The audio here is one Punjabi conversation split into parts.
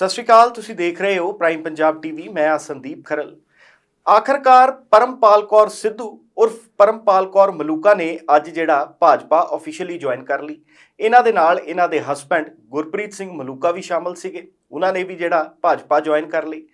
ਸਤਿ ਸ਼੍ਰੀ ਅਕਾਲ, ਤੁਸੀਂ ਦੇਖ ਰਹੇ ਹੋ ਪ੍ਰਾਈਮ ਪੰਜਾਬ ਟੀਵੀ ਮੈਂ ਆ ਸੰਦੀਪ ਖਰਲ। ਆਖਰਕਾਰ ਪਰਮਪਾਲ ਕੌਰ ਸਿੱਧੂ ਉਰਫ ਪਰਮਪਾਲ ਕੌਰ ਮਲੂਕਾ ਨੇ ਅੱਜ ਜਿਹੜਾ ਭਾਜਪਾ ਆਫੀਸ਼ੀਅਲੀ ਜੁਆਇਨ ਕਰ ਲਈ। ਇਹਨਾਂ ਦੇ ਨਾਲ ਇਹਨਾਂ ਦੇ ਹਸਬੰਡ ਗੁਰਪ੍ਰੀਤ ਸਿੰਘ ਮਲੂਕਾ ਵੀ ਸ਼ਾਮਲ ਸੀਗੇ। ਉਹਨਾਂ ਨੇ ਵੀ ਜਿਹੜਾ ਭਾਜਪਾ ਜੁਆਇਨ ਕਰ ਲਈ।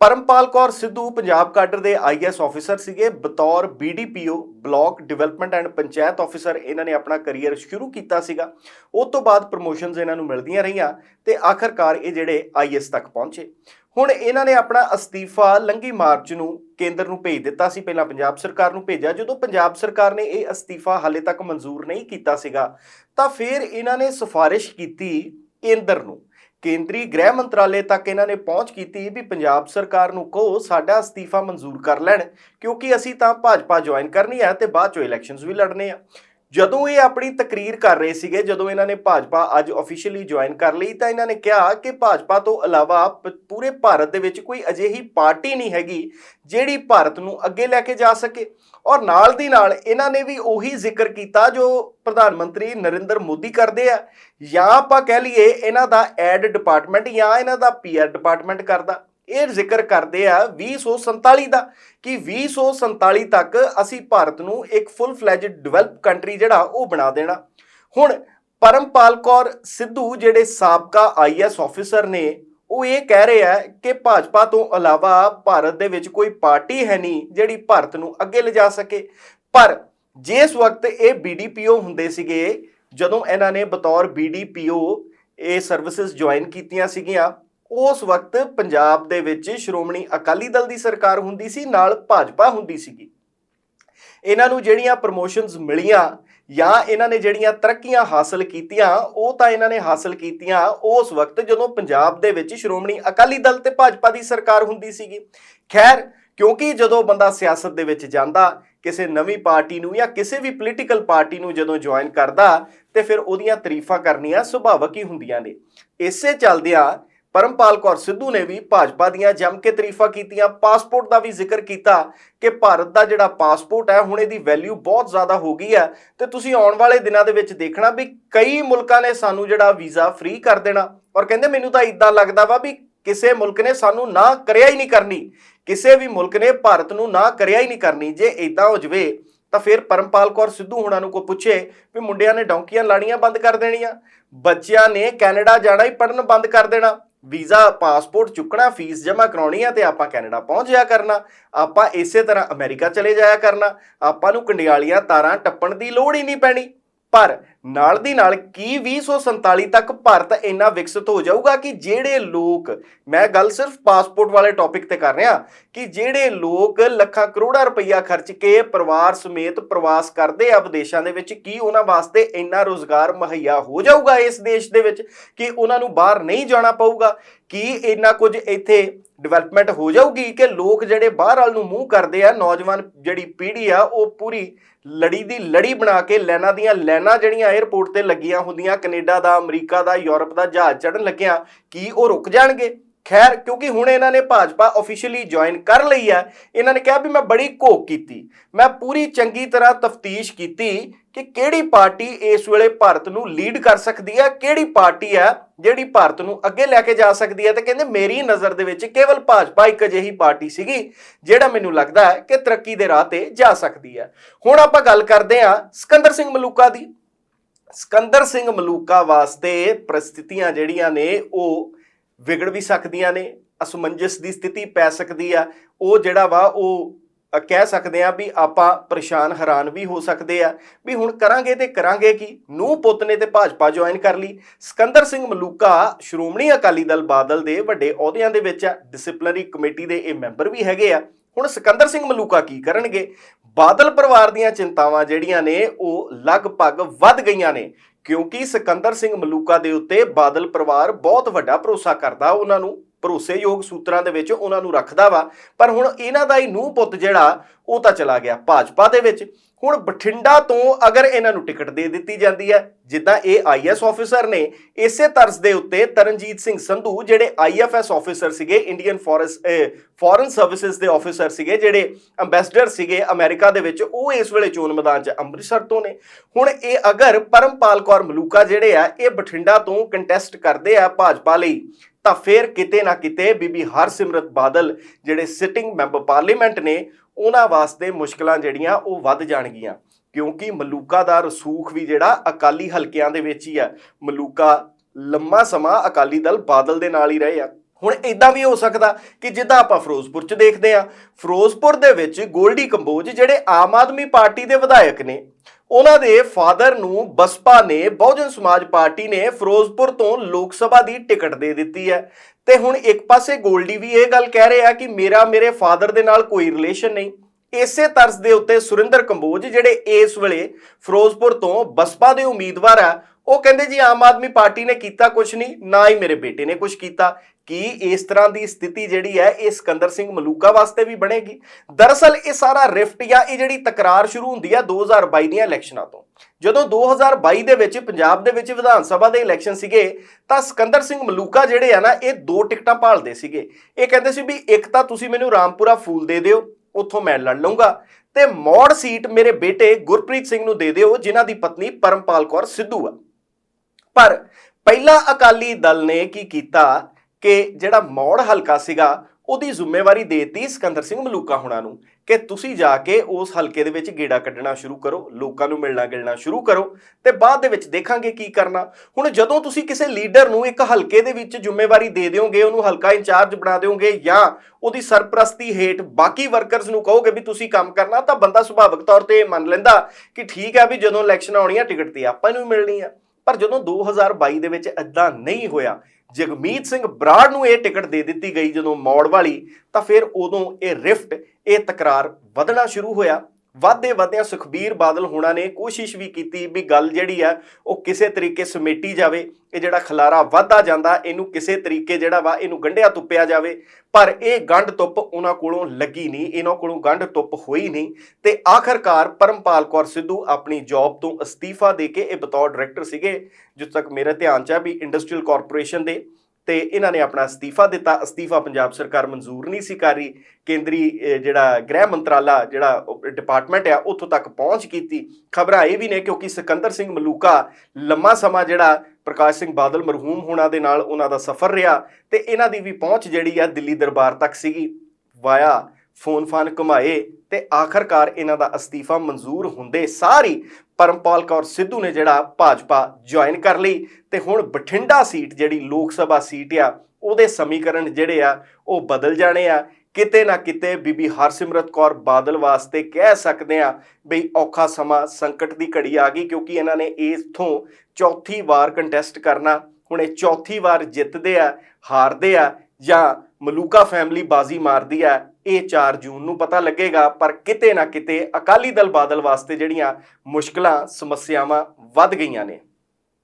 ਪਰਮਪਾਲ ਕੌਰ ਸਿੱਧੂ ਪੰਜਾਬ ਕਾਡਰ ਦੇ ਆਈਐਸ ਆਫੀਸਰ ਸੀਗੇ। ਬਤੌਰ BDPO, block development and panchayat officer ਇਹਨਾਂ ਨੇ ਆਪਣਾ ਕੈਰੀਅਰ ਸ਼ੁਰੂ ਕੀਤਾ ਸੀਗਾ। ਉਸ ਤੋਂ ਬਾਅਦ ਪ੍ਰਮੋਸ਼ਨਸ ਇਹਨਾਂ ਨੂੰ ਮਿਲਦੀਆਂ ਰਹੀਆਂ ਤੇ ਆਖਰਕਾਰ ਇਹ ਜਿਹੜੇ ਆਈਐਸ ਤੱਕ ਪਹੁੰਚੇ। ਹੁਣ ਇਹਨਾਂ ਨੇ ਆਪਣਾ ਅਸਤੀਫਾ ਲੰਗੀ ਮਾਰਚ ਨੂੰ ਕੇਂਦਰ ਨੂੰ ਭੇਜ ਦਿੱਤਾ ਸੀ। ਪਹਿਲਾਂ ਪੰਜਾਬ ਸਰਕਾਰ ਨੂੰ ਭੇਜਿਆ। ਜਦੋਂ ਪੰਜਾਬ ਸਰਕਾਰ ਨੇ ਇਹ ਅਸਤੀਫਾ ਹਾਲੇ ਤੱਕ ਮਨਜ਼ੂਰ ਨਹੀਂ ਕੀਤਾ ਸੀਗਾ, ਤਾਂ ਫਿਰ ਇਹਨਾਂ ਨੇ ਸਿਫਾਰਿਸ਼ ਕੀਤੀ ਕੇਂਦਰ ਨੂੰ। ਕੇਂਦਰੀ ਗ੍ਰਹਿ ਮੰਤਰਾਲੇ ਤੱਕ ਇਹਨਾਂ ਨੇ ਪਹੁੰਚ ਕੀਤੀ ਵੀ ਪੰਜਾਬ ਸਰਕਾਰ ਨੂੰ ਕਹੋ ਸਾਡਾ ਅਸਤੀਫਾ ਮਨਜ਼ੂਰ ਕਰ ਲੈਣ, ਕਿਉਂਕਿ ਅਸੀਂ ਤਾਂ ਭਾਜਪਾ ਜੁਆਇਨ ਕਰਨੀ ਹੈ ਤੇ ਬਾਅਦ ਚੋਂ ਇਲੈਕਸ਼ਨਸ ਵੀ ਲੜਨੇ ਆ। ਜਦੋਂ ਇਹ ਆਪਣੀ ਤਕਰੀਰ ਕਰ ਰਹੇ ਸੀਗੇ, ਜਦੋਂ ਇਹਨਾਂ ਨੇ ਭਾਜਪਾ ਅੱਜ ਅਫੀਸ਼ੀਅਲੀ ਜੁਆਇਨ ਕਰ ਲਈ, ਤਾਂ ਇਹਨਾਂ ਨੇ ਕਿਹਾ ਕਿ ਭਾਜਪਾ ਤੋਂ ਇਲਾਵਾ ਪ- ਪੂਰੇ ਭਾਰਤ ਦੇ ਵਿੱਚ ਕੋਈ ਅਜਿਹੀ ਪਾਰਟੀ ਨਹੀਂ ਹੈਗੀ ਜਿਹੜੀ ਭਾਰਤ ਨੂੰ ਅੱਗੇ ਲੈ ਕੇ ਜਾ ਸਕੇ। ਔਰ ਨਾਲ ਦੀ ਨਾਲ ਇਹਨਾਂ ਨੇ ਵੀ ਉਹੀ ਜ਼ਿਕਰ ਕੀਤਾ ਜੋ ਪ੍ਰਧਾਨ ਮੰਤਰੀ ਨਰਿੰਦਰ ਮੋਦੀ ਕਰਦੇ ਆ। ਜਾਂ ਆਪਾਂ ਕਹਿ ਲਈਏ ਇਹਨਾਂ ਦਾ ਐਡ ਡਿਪਾਰਟਮੈਂਟ ਜਾਂ ਇਹਨਾਂ ਦਾ ਪੀਆਰ ਡਿਪਾਰਟਮੈਂਟ ਕਰਦਾ। ਇਹ ਜ਼ਿਕਰ ਕਰਦੇ ਆ 2047 ਦਾ ਕਿ 2047 ਤੱਕ ਅਸੀਂ ਭਾਰਤ ਨੂੰ ਇੱਕ ਫੁੱਲ ਫਲੈਜਡ ਡਿਵੈਲਪ ਕੰਟਰੀ ਜਿਹੜਾ ਉਹ ਬਣਾ ਦੇਣਾ। ਹੁਣ ਪਰਮਪਾਲ ਕੌਰ ਸਿੱਧੂ ਜਿਹੜੇ ਸਾਬਕਾ ਆਈਐਸ ਆਫੀਸਰ ਨੇ, ਉਹ ਇਹ ਕਹਿ ਰਹੇ ਆ ਕਿ ਭਾਜਪਾ ਤੋਂ ਇਲਾਵਾ ਭਾਰਤ ਦੇ ਵਿੱਚ ਕੋਈ ਪਾਰਟੀ ਹੈ ਨਹੀਂ ਜਿਹੜੀ ਭਾਰਤ ਨੂੰ ਅੱਗੇ ਲਿਜਾ ਸਕੇ। ਪਰ ਜਿਸ ਵਕਤ ਇਹ ਬੀਡੀਪੀਓ ਹੁੰਦੇ ਸੀਗੇ, ਜਦੋਂ ਇਹਨਾਂ ਨੇ ਬਤੌਰ ਬੀਡੀਪੀਓ ਇਹ ਸਰਵਿਸਿਜ਼ ਜੁਆਇਨ ਕੀਤੀਆਂ ਸੀਗੀਆਂ ਉਸ ਵਕਤ ਪੰਜਾਬ ਦੇ ਵਿੱਚ ਸ਼੍ਰੋਮਣੀ ਅਕਾਲੀ ਦਲ ਦੀ ਸਰਕਾਰ ਹੁੰਦੀ ਸੀ, ਨਾਲ ਭਾਜਪਾ ਹੁੰਦੀ ਸੀਗੀ। ਇਹਨਾਂ ਨੂੰ ਜਿਹੜੀਆਂ ਪ੍ਰਮੋਸ਼ਨਸ ਮਿਲੀਆਂ ਜਾਂ ਇਹਨਾਂ ਨੇ ਜਿਹੜੀਆਂ ਤਰੱਕੀਆਂ ਹਾਸਲ ਕੀਤੀਆਂ, ਉਹ ਤਾਂ ਇਹਨਾਂ ਨੇ ਹਾਸਲ ਕੀਤੀਆਂ ਉਸ ਵਕਤ ਜਦੋਂ ਪੰਜਾਬ ਦੇ ਵਿੱਚ ਸ਼੍ਰੋਮਣੀ ਅਕਾਲੀ ਦਲ ਤੇ ਭਾਜਪਾ ਦੀ ਸਰਕਾਰ ਹੁੰਦੀ ਸੀਗੀ। ਖੈਰ, ਕਿਉਂਕਿ ਜਦੋਂ ਬੰਦਾ ਸਿਆਸਤ ਦੇ ਵਿੱਚ ਜਾਂਦਾ, ਕਿਸੇ ਨਵੀਂ ਪਾਰਟੀ ਨੂੰ ਜਾਂ ਕਿਸੇ ਵੀ ਪੋਲੀਟੀਕਲ ਪਾਰਟੀ ਨੂੰ ਜਦੋਂ ਜੁਆਇਨ ਕਰਦਾ, ਤੇ ਫਿਰ ਉਹਦੀਆਂ ਤਾਰੀਫਾਂ ਕਰਨੀਆਂ ਸੁਭਾਵਕ ਹੀ ਹੁੰਦੀਆਂ ਨੇ। ਇਸੇ ਚੱਲਦਿਆਂ ਪਰਮਪਾਲ ਕੌਰ ਸਿੱਧੂ ਨੇ ਵੀ ਭਾਜਪਾ ਦੀਆਂ ਜੰਮ ਕੇ ਤਾਰੀਫਾਂ ਕੀਤੀਆਂ। ਪਾਸਪੋਰਟ ਦਾ ਵੀ ਜ਼ਿਕਰ ਕੀਤਾ ਕਿ ਭਾਰਤ ਦਾ ਜਿਹੜਾ ਪਾਸਪੋਰਟ ਹੈ, ਹੁਣ ਇਹਦੀ ਵੈਲਿਊ ਬਹੁਤ ਜ਼ਿਆਦਾ ਹੋ ਗਈ ਹੈ। ਤੇ ਤੁਸੀਂ ਆਉਣ ਵਾਲੇ ਦਿਨਾਂ ਦੇ ਵਿੱਚ ਦੇਖਣਾ ਵੀ ਕਈ ਮੁਲਕਾਂ ਨੇ ਸਾਨੂੰ ਜਿਹੜਾ ਵੀਜ਼ਾ ਫ੍ਰੀ ਕਰ ਦੇਣਾ। ਔਰ ਕਹਿੰਦੇ ਮੈਨੂੰ ਤਾਂ ਇਦਾਂ ਲੱਗਦਾ ਵਾ ਵੀ ਕਿਸੇ ਮੁਲਕ ਨੇ ਸਾਨੂੰ ਨਾ ਕਰਿਆ ਹੀ ਨਹੀਂ ਕਰਨੀ। ਕਿਸੇ ਵੀ ਮੁਲਕ ਨੇ ਭਾਰਤ ਨੂੰ ਨਾ ਕਰਿਆ ਹੀ ਨਹੀਂ ਕਰਨੀ। ਜੇ ਇਦਾਂ ਹੋ ਜਵੇ, ਤਾਂ ਫਿਰ ਪਰਮਪਾਲ ਕੌਰ ਸਿੱਧੂ ਹੁਣਾਂ ਨੂੰ ਕੋ ਪੁੱਛੇ ਵੀ ਮੁੰਡਿਆਂ ਨੇ ਡੌਂਕੀਆਂ ਲਾਣੀਆਂ ਬੰਦ ਕਰ ਦੇਣੀਆਂ। ਬੱਚਿਆਂ ਨੇ ਕੈਨੇਡਾ ਜਾਣਾ ਹੀ ਪੜਨ ਬੰਦ ਕਰ ਦੇਣਾ। ਵੀਜ਼ਾ, ਪਾਸਪੋਰਟ ਚੁੱਕਣਾ, ਫੀਸ ਜਮ੍ਹਾਂ ਕਰਾਉਣੀ ਆ ਤੇ ਆਪਾਂ ਕੈਨੇਡਾ ਪਹੁੰਚ ਜਾਇਆ ਕਰਨਾ। ਆਪਾਂ ਇਸੇ ਤਰ੍ਹਾਂ ਅਮਰੀਕਾ ਚਲੇ ਜਾਇਆ ਕਰਨਾ। ਆਪਾਂ ਨੂੰ ਕੰਡਿਆਲੀਆਂ ਤਾਰਾਂ ਟੱਪਣ ਦੀ ਲੋੜ ਹੀ ਨਹੀਂ ਪੈਣੀ। ਪਰ ਨਾਲ ਦੀ ਨਾਲ ਕੀ 2047 ਤੱਕ ਭਾਰਤ ਇੰਨਾ ਵਿਕਸਿਤ ਹੋ ਜਾਊਗਾ ਕਿ ਜਿਹੜੇ ਲੋਕ, ਮੈਂ ਗੱਲ ਸਿਰਫ ਪਾਸਪੋਰਟ ਵਾਲੇ ਟੌਪਿਕ ਤੇ ਕਰ ਰਿਹਾ ਕਿ ਜਿਹੜੇ ਲੋਕ ਲੱਖਾਂ ਕਰੋੜਾਂ ਰੁਪਈਆ ਖਰਚ ਕੇ ਪਰਿਵਾਰ ਸਮੇਤ ਪ੍ਰਵਾਸ ਕਰਦੇ ਆ ਵਿਦੇਸ਼ਾਂ ਦੇ ਵਿੱਚ, ਕੀ ਉਹਨਾਂ ਵਾਸਤੇ ਇੰਨਾ ਰੋਜ਼ਗਾਰ ਮੁਹੱਈਆ ਹੋ ਜਾਊਗਾ ਇਸ ਦੇਸ਼ ਦੇ ਵਿੱਚ? ਕਿ ਉਹਨਾਂ ਨੂੰ ਬਾਹਰ ਨਹੀਂ ਜਾਣਾ ਪਊਗਾ? ਕੀ ਇੰਨਾ ਕੁਝ ਇੱਥੇ ਡਿਵੈਲਪਮੈਂਟ ਹੋ ਜਾਊਗੀ ਕਿ ਲੋਕ ਜਿਹੜੇ ਬਾਹਰ ਵਾਲ ਨੂੰ ਮੂੰਹ ਕਰਦੇ ਆ, ਨੌਜਵਾਨ ਜਿਹੜੀ ਪੀੜ੍ਹੀ ਆ, ਉਹ ਪੂਰੀ ਲੜੀ ਦੀ ਲੜੀ ਬਣਾ ਕੇ ਲੈਣਾ ਦੀਆਂ ਲੈਣਾ ਜਿਹੜੀਆਂ 에ਅਰਪੋਰਟ ਤੇ ਲੱਗੀਆਂ ਹੁੰਦੀਆਂ, ਕੈਨੇਡਾ ਦਾ, ਅਮਰੀਕਾ ਦਾ, ਯੂਰਪ ਦਾ ਜਹਾਜ਼ ਚੜਨ ਲੱਗਿਆ, ਕੀ ਉਹ ਰੁਕ ਜਾਣਗੇ? ਖੈਰ, ਕਿਉਂਕਿ ਹੁਣ ਇਹਨਾਂ ਨੇ ਭਾਜਪਾ ਆਫੀਸ਼ੀਅਲੀ ਜੁਆਇਨ ਕਰ ਲਈ ਹੈ, ਇਹਨਾਂ ਨੇ ਕਿਹਾ ਵੀ ਮੈਂ ਬੜੀ ਘੋਖ ਕੀਤੀ। ਮੈਂ ਪੂਰੀ ਚੰਗੀ ਤਰ੍ਹਾਂ ਤਫਤੀਸ਼ ਕੀਤੀ ਕਿ ਕਿਹੜੀ ਪਾਰਟੀ ਇਸ ਵੇਲੇ ਭਾਰਤ ਨੂੰ ਲੀਡ ਕਰ ਸਕਦੀ ਹੈ, ਕਿਹੜੀ ਪਾਰਟੀ ਹੈ ਜਿਹੜੀ ਭਾਰਤ ਨੂੰ ਅੱਗੇ ਲੈ ਕੇ ਜਾ ਸਕਦੀ ਹੈ। ਤੇ ਕਹਿੰਦੇ ਮੇਰੀ ਨਜ਼ਰ ਦੇ ਵਿੱਚ ਕੇਵਲ ਭਾਜਪਾ ਇੱਕ ਅਜਿਹੀ ਪਾਰਟੀ ਸੀਗੀ, ਜਿਹੜਾ ਮੈਨੂੰ ਲੱਗਦਾ ਹੈ ਕਿ ਤਰੱਕੀ ਦੇ ਰਾਹ ਤੇ ਜਾ ਸਕਦੀ ਹੈ। ਹੁਣ ਆਪਾਂ ਗੱਲ ਕਰਦੇ ਹਾਂ ਸਿਕੰਦਰ ਸਿੰਘ ਮਲੂਕਾ ਦੀ। ਸਿਕੰਦਰ ਸਿੰਘ ਮਲੂਕਾ ਵਾਸਤੇ ਪ੍ਰਸਥਿਤੀਆਂ ਜਿਹੜੀਆਂ ਨੇ, ਉਹ ਵਿਗੜ ਵੀ ਸਕਦੀਆਂ ਨੇ, ਅਸਮੰਜਸ ਦੀ ਸਥਿਤੀ ਪੈ ਸਕਦੀ ਆ। ਉਹ ਜਿਹੜਾ ਵਾ, ਉਹ ਕਹਿ ਸਕਦੇ ਆ ਵੀ ਆਪਾਂ ਪਰੇਸ਼ਾਨ, ਹੈਰਾਨ ਵੀ ਹੋ ਸਕਦੇ ਆ। ਵੀ ਹੁਣ ਕਰਾਂਗੇ ਤੇ ਕਰਾਂਗੇ ਕੀ? ਨੂੰ ਪੁੱਤ ਨੇ ਤੇ ਭਾਜਪਾ ਜੁਆਇਨ ਕਰ ਲਈ। ਸਿਕੰਦਰ ਸਿੰਘ ਮਲੂਕਾ, ਸ਼੍ਰੋਮਣੀ ਅਕਾਲੀ ਦਲ ਬਾਦਲ ਦੇ ਵੱਡੇ ਅਹੁਦਿਆਂ ਦੇ ਵਿੱਚ ਆ। ਡਿਸਪਲਿਨਰੀ ਕਮੇਟੀ ਦੇ ਇਹ ਮੈਂਬਰ ਵੀ ਹੈਗੇ ਆ। ਹੁਣ ਸਿਕੰਦਰ ਸਿੰਘ ਮਲੂਕਾ ਕੀ ਕਰਨਗੇ? ਬਾਦਲ ਪਰਿਵਾਰ ਦੀਆਂ ਚਿੰਤਾਵਾਂ ਜਿਹੜੀਆਂ ਨੇ, ਉਹ ਲਗਭਗ ਵੱਧ ਗਈਆਂ ਨੇ। ਕਿਉਂਕਿ ਸਿਕੰਦਰ ਸਿੰਘ ਮਲੂਕਾ ਦੇ ਉੱਤੇ ਬਾਦਲ ਪਰਿਵਾਰ ਬਹੁਤ ਵੱਡਾ ਭਰੋਸਾ ਕਰਦਾ ਉਹਨਾਂ ਨੂੰ। ਭਰੋਸੇਯੋਗ ਸੂਤਰਾਂ ਦੇ ਵਿੱਚ ਉਹਨਾਂ ਨੂੰ ਰੱਖਦਾ ਵਾ, ਪਰ ਹੁਣ ਇਹਨਾਂ ਦਾ ਹੀ ਨੂੰਹ ਪੁੱਤ ਜਿਹੜਾ, ਉਹ ਤਾਂ ਚਲਾ ਗਿਆ ਭਾਜਪਾ ਦੇ ਵਿੱਚ। ਹੁਣ ਬਠਿੰਡਾ ਤੋਂ ਅਗਰ ਇਹਨਾਂ ਨੂੰ ਟਿਕਟ ਦੇ ਦਿੱਤੀ ਜਾਂਦੀ ਹੈ, ਜਿੱਦਾਂ ਇਹ ਆਈਐਸ ਆਫੀਸਰ ਨੇ, ਇਸੇ ਤਰਜ਼ ਦੇ ਉੱਤੇ ਤਰਨਜੀਤ ਸਿੰਘ ਸੰਧੂ, ਜਿਹੜੇ ਆਈਐਫਐਸ ਆਫੀਸਰ ਸੀਗੇ, ਇੰਡੀਅਨ ਫੋਰੈਸ ਫੋਰਨ ਸਰਵਿਸਿਜ਼ ਦੇ ਆਫੀਸਰ ਸੀਗੇ, ਜਿਹੜੇ ਅੰਬੈਸਡਰ ਸੀਗੇ ਅਮਰੀਕਾ ਦੇ ਵਿੱਚ, ਉਹ ਇਸ ਵੇਲੇ ਚੋਣ ਮੈਦਾਨ 'ਚ ਅੰਮ੍ਰਿਤਸਰ ਤੋਂ ਨੇ। ਹੁਣ ਇਹ ਅਗਰ ਪਰਮਪਾਲ ਕੌਰ ਮਲੂਕਾ ਜਿਹੜੇ ਆ, ਇਹ ਬਠਿੰਡਾ ਤੋਂ ਕੰਟੈਸਟ ਕਰਦੇ ਆ ਭਾਜਪਾ ਲਈ ਤਾਂ ਫਿਰ ਕਿਤੇ ਨਾ ਕਿਤੇ ਬੀਬੀ ਹਰਸਿਮਰਤ ਬਾਦਲ ਜਿਹੜੇ ਸਿਟਿੰਗ ਮੈਂਬਰ ਪਾਰਲੀਮੈਂਟ ਨੇ, ਉਹਨਾਂ ਵਾਸਤੇ ਮੁਸ਼ਕਲਾਂ ਜਿਹੜੀਆਂ ਉਹ ਵੱਧ ਜਾਣਗੀਆਂ। ਕਿਉਂਕਿ ਮਲੂਕਾ ਦਾ ਰਸੂਖ ਵੀ ਜਿਹੜਾ ਅਕਾਲੀ ਹਲਕਿਆਂ ਦੇ ਵਿੱਚ ਹੀ ਆ। ਮਲੂਕਾ ਲੰਮਾ ਸਮਾਂ ਅਕਾਲੀ ਦਲ ਬਾਦਲ ਦੇ ਨਾਲ ਹੀ ਰਹੇ ਆ। ਹੁਣ ਇਦਾਂ ਵੀ ਹੋ ਸਕਦਾ ਕਿ ਜਿੱਦਾਂ ਆਪਾਂ ਫਿਰੋਜ਼ਪੁਰ 'ਚ ਦੇਖਦੇ ਆ ਫਿਰੋਜ਼ਪੁਰ ਦੇ ਵਿੱਚ ਗੋਲਡੀ ਕੰਬੋਜ ਜਿਹੜੇ ਆਮ ਆਦਮੀ ਪਾਰਟੀ ਦੇ ਵਿਧਾਇਕ ਨੇ, ਉਹਨਾਂ ਦੇ ਫਾਦਰ ਨੂੰ ਬਸਪਾ ਨੇ, ਬਹੁਜਨ ਸਮਾਜ ਪਾਰਟੀ ਨੇ ਫਿਰੋਜ਼ਪੁਰ ਤੋਂ ਲੋਕ ਸਭਾ ਦੀ ਟਿਕਟ ਦੇ ਦਿੱਤੀ ਹੈ। ਤੇ ਹੁਣ ਇੱਕ ਪਾਸੇ ਗੋਲਡੀ ਵੀ ਇਹ ਗੱਲ ਕਹਿ ਰਿਹਾ ਕਿ ਮੇਰਾ ਮੇਰੇ ਫਾਦਰ ਦੇ ਨਾਲ ਕੋਈ ਰਿਲੇਸ਼ਨ ਨਹੀਂ। ਇਸੇ ਤਰਜ਼ ਦੇ ਉੱਤੇ ਸੁਰਿੰਦਰ ਕੰਬੋਜ ਜਿਹੜੇ ਇਸ ਵੇਲੇ ਫਿਰੋਜ਼ਪੁਰ ਤੋਂ ਬਸਪਾ ਦੇ ਉਮੀਦਵਾਰ ਆ ਉਹ ਕਹਿੰਦੇ ਜੀ, ਆਮ ਆਦਮੀ ਪਾਰਟੀ ਨੇ ਕੀਤਾ ਕੁਝ ਨਹੀਂ, ਨਾ ਹੀ ਮੇਰੇ ਬੇਟੇ ਨੇ ਕੁਝ ਕੀਤਾ। ਕੀ ਇਸ ਤਰ੍ਹਾਂ ਦੀ ਸਥਿਤੀ ਜਿਹੜੀ ਹੈ, ਇਹ ਸਿਕੰਦਰ ਸਿੰਘ ਮਲੂਕਾ ਵਾਸਤੇ ਵੀ ਬਣੇਗੀ? ਦਰਅਸਲ ਇਹ ਸਾਰਾ ਰਿਫਟ ਜਾਂ ਇਹ ਜਿਹੜੀ ਤਕਰਾਰ ਸ਼ੁਰੂ ਹੁੰਦੀ ਆ 2022 ਦੀਆਂ ਇਲੈਕਸ਼ਨਾਂ ਤੋਂ। ਜਦੋਂ 2022 ਦੇ ਵਿੱਚ ਪੰਜਾਬ ਦੇ ਵਿੱਚ ਵਿਧਾਨ ਸਭਾ ਦੇ ਇਲੈਕਸ਼ਨ ਸੀਗੇ, ਤਾਂ ਸਿਕੰਦਰ ਸਿੰਘ ਮਲੂਕਾ ਜਿਹੜੇ ਆ ਨਾ, ਇਹ ਦੋ ਟਿਕਟਾਂ ਭਾਲਦੇ ਸੀਗੇ। ਇਹ ਕਹਿੰਦੇ ਸੀ ਵੀ ਇੱਕ ਤਾਂ ਤੁਸੀਂ ਮੈਨੂੰ ਰਾਮਪੁਰਾ ਫੂਲ ਦੇ ਦਿਓ, ਉੱਥੋਂ ਮੈਂ ਲੜ ਲਵਾਂਗਾ ਤੇ ਮੌੜ ਸੀਟ ਮੇਰੇ ਬੇਟੇ ਗੁਰਪ੍ਰੀਤ ਸਿੰਘ ਨੂੰ ਦੇ ਦਿਓ, ਜਿਨ੍ਹਾਂ ਦੀ ਪਤਨੀ ਪਰਮਪਾਲ ਕੌਰ ਸਿੱਧੂ ਆ। ਪਰ ਪਹਿਲਾਂ ਅਕਾਲੀ ਦਲ ਨੇ ਕੀ ਕੀਤਾ ਕਿ ਜਿਹੜਾ ਮੌੜ ਹਲਕਾ ਸੀਗਾ, ਉਹਦੀ ਜ਼ਿੰਮੇਵਾਰੀ ਦੇਤੀ ਸਿਕੰਦਰ ਸਿੰਘ ਮਲੂਕਾ ਹੁਣਾਂ ਨੂੰ ਕਿ ਤੁਸੀਂ ਜਾ ਕੇ ਉਸ ਹਲਕੇ ਦੇ ਵਿੱਚ ਗੇੜਾ ਕੱਢਣਾ ਸ਼ੁਰੂ ਕਰੋ, ਲੋਕਾਂ ਨੂੰ ਮਿਲਣਾ ਗਿਲਣਾ ਸ਼ੁਰੂ ਕਰੋ ਤੇ ਬਾਅਦ ਦੇ ਵਿੱਚ ਦੇਖਾਂਗੇ ਕੀ ਕਰਨਾ। ਹੁਣ ਜਦੋਂ ਤੁਸੀਂ ਕਿਸੇ ਲੀਡਰ ਨੂੰ ਇੱਕ ਹਲਕੇ ਦੇ ਵਿੱਚ ਜ਼ਿੰਮੇਵਾਰੀ ਦੇ ਦਿਓਗੇ, ਉਹਨੂੰ ਹਲਕਾ ਇੰਚਾਰਜ ਬਣਾ ਦਿਓਗੇ ਜਾਂ ਉਹਦੀ ਸਰਪ੍ਰਸਤੀ ਹੇਠ ਬਾਕੀ ਵਰਕਰਸ ਨੂੰ ਕਹੋਗੇ ਵੀ ਤੁਸੀਂ ਕੰਮ ਕਰਨਾ, ਤਾਂ ਬੰਦਾ ਸੁਭਾਵਿਕ ਤੌਰ ਤੇ ਮੰਨ ਲੈਂਦਾ ਕਿ ਠੀਕ ਹੈ ਵੀ ਜਦੋਂ ਇਲੈਕਸ਼ਨ ਆਉਣੀ ਆ, ਟਿਕਟ ਤੇ ਆਪਾਂ ਨੂੰ ਹੀ ਮਿਲਣੀ ਆ। ਪਰ ਜਦੋਂ 2022 ਦੇ ਵਿੱਚ ਇਦਾਂ ਨਹੀਂ ਹੋਇਆ, ਜਗਮੀਤ ਸਿੰਘ ਬਰਾੜ ਨੂੰ ਇਹ ਟਿਕਟ ਦੇ ਦਿੱਤੀ ਗਈ ਜਦੋਂ ਮੌੜ ਵਾਲੀ, ਤਾਂ ਫਿਰ ਉਦੋਂ ਇਹ ਰਿਫਟ, ਇਹ ਤਕਰਾਰ ਵਧਣਾ ਸ਼ੁਰੂ ਹੋਇਆ। ਵਾਧੇ ਵਧਿਆਂ ਸੁਖਬੀਰ ਬਾਦਲ ਹੋਣਾ ਨੇ ਕੋਸ਼ਿਸ਼ ਵੀ ਕੀਤੀ ਵੀ ਗੱਲ ਜਿਹੜੀ ਆ, ਉਹ ਕਿਸੇ ਤਰੀਕੇ ਸਮੇਟੀ ਜਾਵੇ, ਇਹ ਜਿਹੜਾ ਖਲਾਰਾ ਵਧਦਾ ਜਾਂਦਾ, ਇਹਨੂੰ ਕਿਸੇ ਤਰੀਕੇ ਜਿਹੜਾ ਵਾ, ਇਹਨੂੰ ਗੰਢਿਆ ਤੁੱਪਿਆ ਜਾਵੇ, ਪਰ ਇਹ ਗੰਢ ਤੁੱਪ ਉਹਨਾਂ ਕੋਲੋਂ ਲੱਗੀ ਨਹੀਂ, ਇਹਨਾਂ ਕੋਲੋਂ ਗੰਢ ਤੁੱਪ ਹੋਈ ਨਹੀਂ ਤੇ ਆਖਰਕਾਰ ਪਰਮਪਾਲ ਕੌਰ ਸਿੱਧੂ ਆਪਣੀ ਜੌਬ ਤੋਂ ਅਸਤੀਫਾ ਦੇ ਕੇ ਇਹ ਬਤੌਰ ਡਾਇਰੈਕਟਰ ਸੀਗੇ, ਜਿੱਥੇ ਤੱਕ ਮੇਰੇ ਧਿਆਨ ਚ ਆ ਵੀ ਇੰਡਸਟਰੀਅਲ ਕਾਰਪੋਰੇਸ਼ਨ ਦੇ ਤੇ ਇਹਨਾਂ ਨੇ ਆਪਣਾ ਅਸਤੀਫਾ ਦਿੱਤਾ। ਅਸਤੀਫਾ ਪੰਜਾਬ ਸਰਕਾਰ ਮਨਜ਼ੂਰ ਨਹੀਂ ਸੀ ਕਰ ਰਹੀ। ਕੇਂਦਰੀ ਜਿਹੜਾ ਗ੍ਰਹਿ ਮੰਤਰਾਲਾ, ਜਿਹੜਾ ਡਿਪਾਰਟਮੈਂਟ ਆ, ਉੱਥੋਂ ਤੱਕ ਪਹੁੰਚ ਕੀਤੀ। ਖਬਰਾਂ ਇਹ ਵੀ ਨੇ ਕਿਉਂਕਿ ਸਿਕੰਦਰ ਸਿੰਘ ਮਲੂਕਾ ਲੰਮਾ ਸਮਾਂ ਜਿਹੜਾ ਪ੍ਰਕਾਸ਼ ਸਿੰਘ ਬਾਦਲ ਮਰਹੂਮ ਹੋਣਾ ਦੇ ਨਾਲ ਉਹਨਾਂ ਦਾ ਸਫ਼ਰ ਰਿਹਾ ਤੇ ਇਹਨਾਂ ਦੀ ਵੀ ਪਹੁੰਚ ਜਿਹੜੀ ਆ ਦਿੱਲੀ ਦਰਬਾਰ ਤੱਕ ਸੀਗੀ। ਵਾਇਆ ਫੋਨ ਫਾਨ ਘੁਮਾਏ ਤੇ ਆਖਰਕਾਰ ਇਹਨਾਂ ਦਾ ਅਸਤੀਫਾ ਮਨਜ਼ੂਰ ਹੁੰਦੇ ਸਾਰੀ ਪਰਮਪਾਲ ਕੌਰ ਸਿੱਧੂ ਨੇ ਜਿਹੜਾ ਭਾਜਪਾ ਜੁਆਇਨ ਕਰ ਲਈ ਤੇ ਹੁਣ ਬਠਿੰਡਾ ਸੀਟ ਜਿਹੜੀ ਲੋਕ ਸਭਾ ਸੀਟ ਆ, ਉਹਦੇ ਸਮੀਕਰਨ ਜਿਹੜੇ ਆ, ਉਹ ਬਦਲ ਜਾਣੇ ਆ। ਕਿਤੇ ਨਾ ਕਿਤੇ ਬੀਬੀ ਹਰਸਿਮਰਤ ਕੌਰ ਬਾਦਲ ਵਾਸਤੇ ਕਹਿ ਸਕਦੇ ਆ ਬਈ ਔਖਾ ਸਮਾਂ ਸੰਕਟ ਦੀ ਘੜੀ ਆ ਗਈ ਕਿਉਂਕਿ ਇਹਨਾਂ ਨੇ ਇਸ ਤੋਂ ਚੌਥੀ ਵਾਰ ਕੰਟੈਸਟ ਕਰਨਾ, ਹੁਣ ਇਹ ਚੌਥੀ ਵਾਰ ਜਿੱਤਦੇ ਆ, ਹਾਰਦੇ ਆ ਜਾਂ ਮਲੂਕਾ ਫੈਮਿਲੀ ਬਾਜ਼ੀ ਮਾਰਦੀ ਆ ਇਹ 4 ਜੂਨ ਨੂੰ ਪਤਾ ਲੱਗੇਗਾ, ਪਰ ਕਿਤੇ ਨਾ ਕਿਤੇ ਅਕਾਲੀ ਦਲ ਬਾਦਲ ਵਾਸਤੇ ਜਿਹੜੀਆਂ ਮੁਸ਼ਕਲਾਂ, ਸਮੱਸਿਆਵਾਂ ਵੱਧ ਗਈਆਂ ਨੇ।